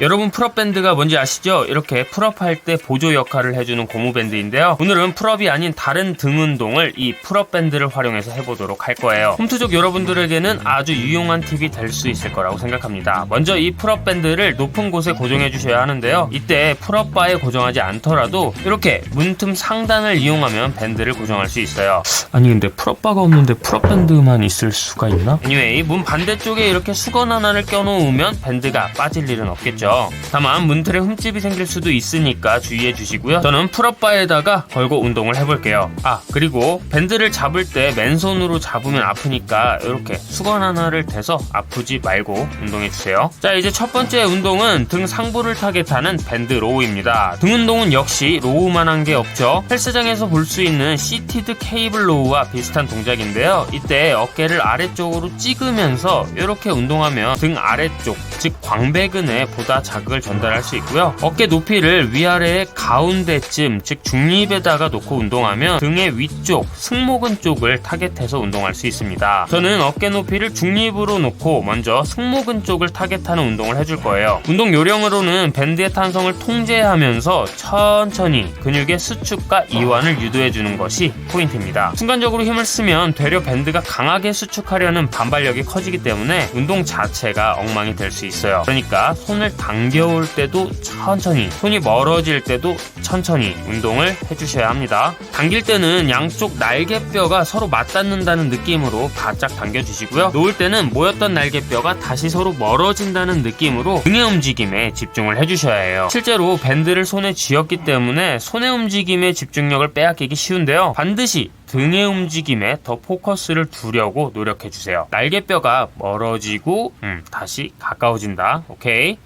여러분 풀업 밴드가 뭔지 아시죠? 이렇게 풀업할 때 보조 역할을 해주는 고무 밴드인데요. 오늘은 풀업이 아닌 다른 등 운동을 이 풀업 밴드를 활용해서 해보도록 할 거예요. 홈트족 여러분들에게는 아주 유용한 팁이 될 수 있을 거라고 생각합니다. 먼저 이 풀업 밴드를 높은 곳에 고정해 주셔야 하는데요. 이때 풀업 바에 고정하지 않더라도 이렇게 문틈 상단을 이용하면 밴드를 고정할 수 있어요. 아니 근데 풀업 바가 없는데 풀업 밴드만 있을 수가 있나? anyway 문 반대쪽에 이렇게 수건 하나를 껴놓으면 밴드가 빠질 일은 없겠죠. 다만 문틀에 흠집이 생길 수도 있으니까 주의해 주시고요. 저는 풀업 바에다가 걸고 운동을 해볼게요. 아 그리고 밴드를 잡을 때 맨손으로 잡으면 아프니까 이렇게 수건 하나를 대서 아프지 말고 운동해 주세요. 자 이제 첫 번째 운동은 등 상부를 타겟하는 밴드 로우입니다. 등 운동은 역시 로우만한 게 없죠. 헬스장에서 볼 수 있는 시티드 케이블 로우와 비슷한 동작인데요. 이때 어깨를 아래쪽으로 찍으면서 이렇게 운동하면 등 아래쪽, 즉 광배근에 보다 자극을 전달할 수 있고요. 어깨 높이를 위아래의 가운데쯤, 즉 중립에다가 놓고 운동하면 등의 위쪽, 승모근 쪽을 타겟해서 운동할 수 있습니다. 저는 어깨 높이를 중립으로 놓고 먼저 승모근 쪽을 타겟하는 운동을 해줄 거예요. 운동 요령으로는 밴드의 탄성을 통제하면서 천천히 근육의 수축과 이완을 유도해 주는 것이 포인트입니다. 순간적으로 힘을 쓰면 되려 밴드가 강하게 수축하려는 반발력이 커지기 때문에 운동 자체가 엉망이 될 수 있어요. 그러니까 손을 당겨올 때도 천천히, 손이 멀어질 때도 천천히 운동을 해주셔야 합니다. 당길 때는 양쪽 날개뼈가 서로 맞닿는다는 느낌으로 바짝 당겨주시고요. 놓을 때는 모였던 날개뼈가 다시 서로 멀어진다는 느낌으로 등의 움직임에 집중을 해주셔야 해요. 실제로 밴드를 손에 쥐었기 때문에 손의 움직임에 집중력을 빼앗기기 쉬운데요. 반드시 등의 움직임에 더 포커스를 두려고 노력해 주세요. 날개뼈가 멀어지고 음, 다시 가까워진다. 오케이.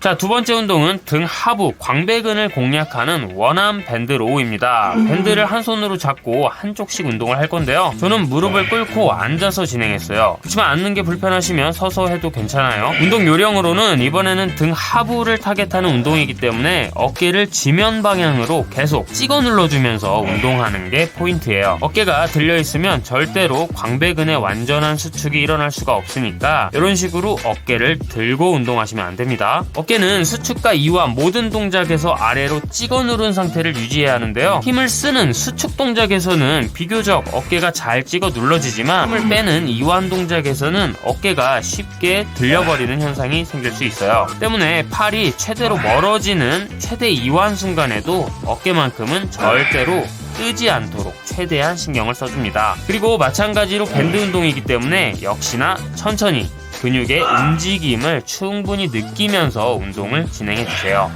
자, 두 번째 운동은 등 하부 광배근을 공략하는 원암 밴드 로우입니다. 밴드를 한 손으로 잡고 한쪽씩 운동을 할 건데요. 저는 무릎을 꿇고 앉아서 진행했어요. 그렇지만 앉는 게 불편하시면 서서 해도 괜찮아요. 운동 요령으로는 이번에는 등 하부를 타겟하는 운동이기 때문에 어깨를 지면 방향으로 계속 찍어 눌러주면서 운동하는 게 포인트예요. 어깨가 들려 있으면 절대로 광배근의 완전한 수축이 일어날 수가 없으니까 이런 식으로 어깨를 들고 운동하시면 안 됩니다. 어깨 는 수축과 이완 모든 동작에서 아래로 찍어 누른 상태를 유지해야 하는데요. 힘을 쓰는 수축 동작에서는 비교적 어깨가 잘 찍어 눌러지지만 힘을 빼는 이완 동작에서는 어깨가 쉽게 들려버리는 현상이 생길 수 있어요. 때문에 팔이 최대로 멀어지는 최대 이완 순간에도 어깨만큼은 절대로 뜨지 않도록 최대한 신경을 써줍니다. 그리고 마찬가지로 밴드 운동이기 때문에 역시나 천천히 근육의 움직임을 충분히 느끼면서 운동을 진행해 주세요.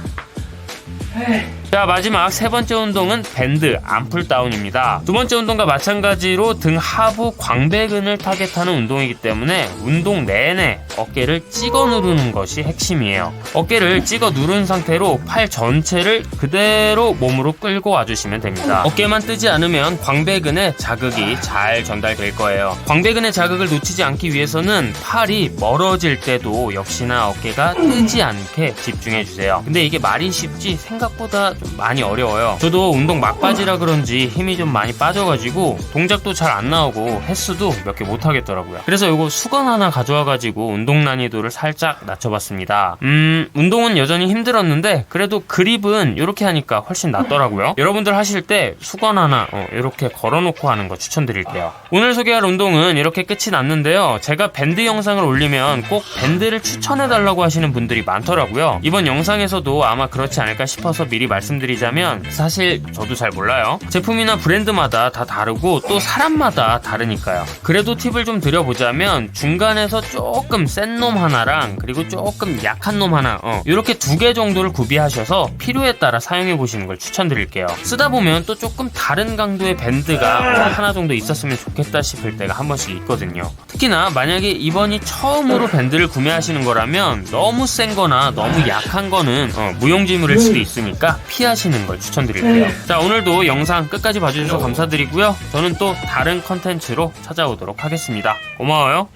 자 마지막 세 번째 운동은 밴드 암풀 다운입니다. 두 번째 운동과 마찬가지로 등 하부 광배근을 타겟하는 운동이기 때문에 운동 내내 어깨를 찍어 누르는 것이 핵심이에요. 어깨를 찍어 누른 상태로 팔 전체를 그대로 몸으로 끌고 와주시면 됩니다. 어깨만 뜨지 않으면 광배근에 자극이 잘 전달될 거예요. 광배근의 자극을 놓치지 않기 위해서는 팔이 멀어질 때도 역시나 어깨가 뜨지 않게 집중해 주세요. 근데 이게 말이 쉽지 생각보다 좀 많이 어려워요. 저도 운동 막바지라 그런지 힘이 좀 많이 빠져가지고 동작도 잘 안 나오고 횟수도 몇 개 못하겠더라고요. 그래서 이거 수건 하나 가져와가지고 운동 난이도를 살짝 낮춰봤습니다. 음, 운동은 여전히 힘들었는데 그래도 그립은 이렇게 하니까 훨씬 낫더라고요. 여러분들 하실 때 수건 하나 어, 이렇게 걸어놓고 하는 거 추천드릴게요. 오늘 소개할 운동은 이렇게 끝이 났는데요. 제가 밴드 영상을 올리면 꼭 밴드를 추천해달라고 하시는 분들이 많더라고요. 이번 영상에서도 아마 그렇지 않을까 싶어서 미리 말씀 드리자면 사실 저도 잘 몰라요. 제품이나 브랜드마다 다 다르고 또 사람마다 다르니까요. 그래도 팁을 좀 드려보자면 중간에서 조금 센 놈 하나랑 그리고 조금 약한 놈 하나 어, 이렇게 두 개 정도를 구비하셔서 필요에 따라 사용해 보시는 걸 추천드릴게요. 쓰다 보면 또 조금 다른 강도의 밴드가 뭐 하나 정도 있었으면 좋겠다 싶을 때가 한 번씩 있거든요. 특히나 만약에 이번이 처음으로 밴드를 구매하시는 거라면 너무 센 거나 너무 약한 거는 어, 무용지물일 수도 있으니까 피하시는 걸 추천드릴게요. 자, 오늘도 영상 끝까지 봐주셔서 감사드리고요. 저는 또 다른 컨텐츠로 찾아오도록 하겠습니다. 고마워요.